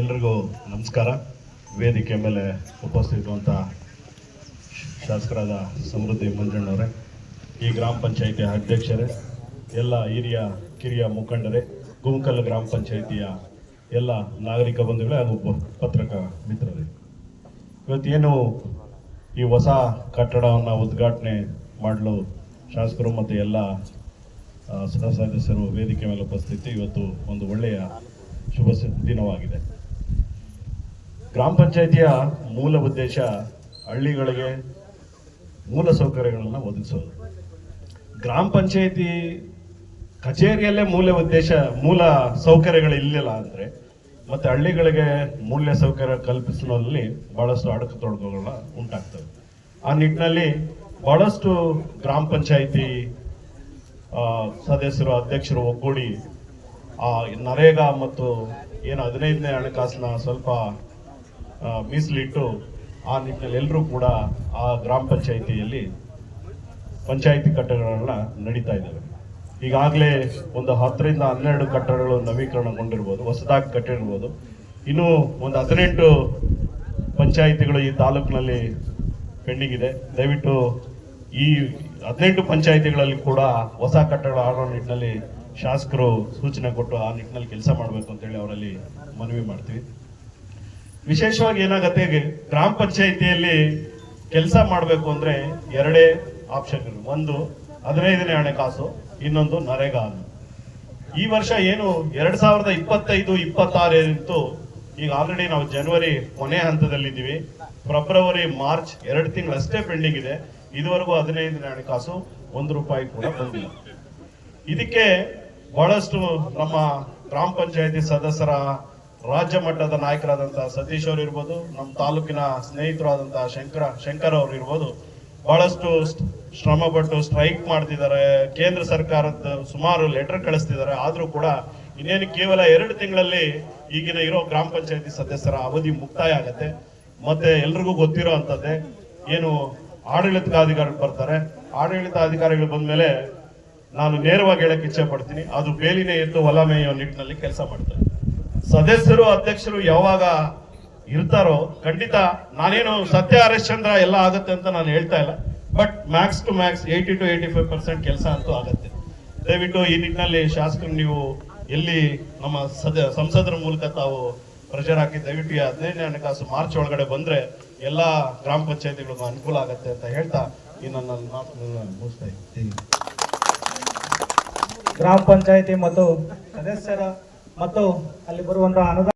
ಎಲ್ರಿಗೂ ನಮಸ್ಕಾರ. ವೇದಿಕೆ ಮೇಲೆ ಉಪಸ್ಥಿತಿರುವಂಥ ಶಾಸಕರಾದ ಸಮೃದ್ಧಿ ಮಂಜಣ್ಣವರೇ ಈ ಗ್ರಾಮ ಪಂಚಾಯಿತಿಯ ಅಧ್ಯಕ್ಷರೇ, ಎಲ್ಲ ಹಿರಿಯ, ಕಿರಿಯ ಮುಖಂಡರೇ, ಗುಂಕಲ್ ಗ್ರಾಮ ಪಂಚಾಯಿತಿಯ ಎಲ್ಲ ನಾಗರಿಕ ಬಂಧುಗಳೇ ಹಾಗೂ ಪತ್ರಕ ಮಿತ್ರರೇ. ಇವತ್ತೇನು ಈ ಹೊಸ ಕಟ್ಟಡವನ್ನು ಉದ್ಘಾಟನೆ ಮಾಡಲು ಶಾಸಕರು ಮತ್ತು ಎಲ್ಲ ಸದಸ್ಯರು ವೇದಿಕೆ ಮೇಲೆ ಉಪಸ್ಥಿತಿ ಇವತ್ತು ಒಂದು ಒಳ್ಳೆಯ ಶುಭ ದಿನವಾಗಿದೆ. ಗ್ರಾಮ ಪಂಚಾಯಿತಿಯ ಮೂಲ ಉದ್ದೇಶ ಹಳ್ಳಿಗಳಿಗೆ ಮೂಲ ಸೌಕರ್ಯಗಳನ್ನು ಒದಗಿಸೋದು. ಗ್ರಾಮ ಪಂಚಾಯಿತಿ ಕಚೇರಿಯಲ್ಲೇ ಮೂಲ ಉದ್ದೇಶ, ಮೂಲ ಸೌಕರ್ಯಗಳು ಇಲ್ಲಿಲ್ಲ ಅಂದರೆ ಮತ್ತು ಹಳ್ಳಿಗಳಿಗೆ ಮೂಲ ಸೌಕರ್ಯ ಕಲ್ಪಿಸುವಲ್ಲಿ ಭಾಳಷ್ಟು ಅಡಕು ತೊಡಕುಗಳ ಉಂಟಾಗ್ತವೆ. ಆ ನಿಟ್ಟಿನಲ್ಲಿ ಭಾಳಷ್ಟು ಗ್ರಾಮ ಪಂಚಾಯಿತಿ ಸದಸ್ಯರು, ಅಧ್ಯಕ್ಷರು ಒಗ್ಗೂಡಿ, ಆ, ನರೇಗಾ ಮತ್ತು ಏನು ಹದಿನೈದನೇ ಹಣಕಾಸಿನ ಸ್ವಲ್ಪ ಮೀಸಲಿಟ್ಟು ಆ ನಿಟ್ಟಿನಲ್ಲಿ ಎಲ್ಲರೂ ಕೂಡ ಆ ಗ್ರಾಮ ಪಂಚಾಯಿತಿಯಲ್ಲಿ ಪಂಚಾಯಿತಿ ಕಟ್ಟಡಗಳನ್ನ ನಡೀತಾ ಇದ್ದಾವೆ. ಈಗಾಗಲೇ ಒಂದು ಹತ್ತರಿಂದ ಹನ್ನೆರಡು ಕಟ್ಟಡಗಳು ನವೀಕರಣಗೊಂಡಿರ್ಬೋದು, ಹೊಸದಾಗಿ ಕಟ್ಟಿರ್ಬೋದು. ಇನ್ನು ಒಂದು ಹದಿನೆಂಟು ಪಂಚಾಯಿತಿಗಳು ಈ ತಾಲೂಕಿನಲ್ಲಿ ಪೆಂಡಿಂಗ್ ಇದೆ ದಯವಿಟ್ಟು ಈ ಹದಿನೆಂಟು ಪಂಚಾಯಿತಿಗಳಲ್ಲಿ ಕೂಡ ಹೊಸ ಕಟ್ಟಡ ಆಡೋ ನಿಟ್ಟಿನಲ್ಲಿ ಶಾಸಕರು ಸೂಚನೆ ಕೊಟ್ಟು ಆ ನಿಟ್ಟಿನಲ್ಲಿ ಕೆಲಸ ಮಾಡಬೇಕು ಅಂತೇಳಿ ಅವರಲ್ಲಿ ಮನವಿ ಮಾಡ್ತೀವಿ. ವಿಶೇಷವಾಗಿ ಏನಾಗತ್ತೆ ಗ್ರಾಮ ಪಂಚಾಯಿತಿಯಲ್ಲಿ ಕೆಲಸ ಮಾಡಬೇಕು ಅಂದ್ರೆ ಎರಡೇ ಆಪ್ಷನ್ಗಳು. ಒಂದು, ಹದಿನೈದನೇ ಹಣಕಾಸು ಇನ್ನೊಂದು ನರೇಗಾ. ಈ ವರ್ಷ ಏನು ಎರಡ್ ಸಾವಿರದ ಇಪ್ಪತ್ತೈದು ಇಪ್ಪತ್ತಾರು ಈಗ ಆಲ್ರೆಡಿ ನಾವು ಜನವರಿ ಕೊನೆ ಹಂತದಲ್ಲಿದ್ದೀವಿ. ಫೆಬ್ರವರಿ, ಮಾರ್ಚ್ ಎರಡು ತಿಂಗಳಷ್ಟೇ ಪೆಂಡಿಂಗ್ ಇದೆ. ಇದುವರೆಗೂ ಹದಿನೈದನೇ ಹಣಕಾಸು ಒಂದು ರೂಪಾಯಿ ಕೂಡ ಬಂದಿಲ್ಲ. ಇದಕ್ಕೆ ಬಹಳಷ್ಟು ನಮ್ಮ ಗ್ರಾಮ ಪಂಚಾಯತಿ ಸದಸ್ಯರ ರಾಜ್ಯ ಮಟ್ಟದ ನಾಯಕರಾದಂತಹ ಸತೀಶ್ ಅವರು ಇರ್ಬೋದು ನಮ್ಮ ತಾಲೂಕಿನ ಸ್ನೇಹಿತರಾದಂತಹ ಶಂಕರ, ಶಂಕರ್ ಅವರು ಇರ್ಬೋದು, ಬಹಳಷ್ಟು ಶ್ರಮ ಪಟ್ಟು ಸ್ಟ್ರೈಕ್ ಮಾಡ್ತಿದ್ದಾರೆ. ಕೇಂದ್ರ ಸರ್ಕಾರದ ಸುಮಾರು ಲೆಟರ್ ಕಳಿಸ್ತಿದ್ದಾರೆ. ಆದರೂ ಕೂಡ ಇನ್ನೇನು ಕೇವಲ ಎರಡು ತಿಂಗಳಲ್ಲಿ ಈಗಿನ ಇರೋ ಗ್ರಾಮ ಪಂಚಾಯತಿ ಸದಸ್ಯರ ಅವಧಿ ಮುಕ್ತಾಯ ಆಗತ್ತೆ. ಮತ್ತೆ ಎಲ್ರಿಗೂ ಗೊತ್ತಿರೋ ಅಂತದ್ದೇ ಏನು ಆಡಳಿತಾಧಿಕಾರಿಗಳು ಬರ್ತಾರೆ. ಆಡಳಿತಾಧಿಕಾರಿಗಳು ಬಂದ್ಮೇಲೆ ನಾನು ನೇರವಾಗಿ ಹೇಳಕ್ ಇಚ್ಛೆ ಪಡ್ತೀನಿ. ಅದು ಬೇಲಿನೇ ಎದ್ದು ಹೊಲ ಮೇಯೋ ನಿಟ್ಟಿನಲ್ಲಿ ಕೆಲಸ ಮಾಡ್ತಾರೆ. ಸದಸ್ಯರು ಅಧ್ಯಕ್ಷರು ಯಾವಾಗ ಇರ್ತಾರೋ ಖಂಡಿತ ನಾನೇನು ಸತ್ಯ ಹರಿಶ್ಚಂದ್ರ ಎಲ್ಲ ಆಗುತ್ತೆ ಅಂತ ನಾನು ಹೇಳ್ತಾ ಇಲ್ಲ. But max to max eighty to eighty five percent ಕೆಲಸ ಅಂತೂ ಆಗುತ್ತೆ. ದಯವಿಟ್ಟು ಈ ನಿಟ್ಟಿನಲ್ಲಿ ಶಾಸಕರು ನೀವು ಎಲ್ಲಿ ನಮ್ಮ ಸದ ಸಂಸದರ ಮೂಲಕ ತಾವು ಪ್ರೆಷರ್ ಹಾಕಿ ದಯವಿಟ್ಟು ಈ ಹದಿನೈದನೇ ಹಣಕಾಸು ಮಾರ್ಚ್ ಒಳಗಡೆ ಬಂದ್ರೆ ಎಲ್ಲ ಗ್ರಾಮ ಪಂಚಾಯತಿಗಳಿಗೂ ಅನುಕೂಲ ಆಗತ್ತೆ ಅಂತ ಹೇಳ್ತಾ ಈ ನನ್ನ ಮಾತುಗಳನ್ನ ಮುಗಿಸ್ತಾ ಇದ್ದೀನಿ. ಗ್ರಾಮ ಪಂಚಾಯತಿ ಮತ್ತು ಸದಸ್ಯರ ಮತ್ತು ಅಲ್ಲಿ ಬರುವಂತಹ ಅನುದಾನ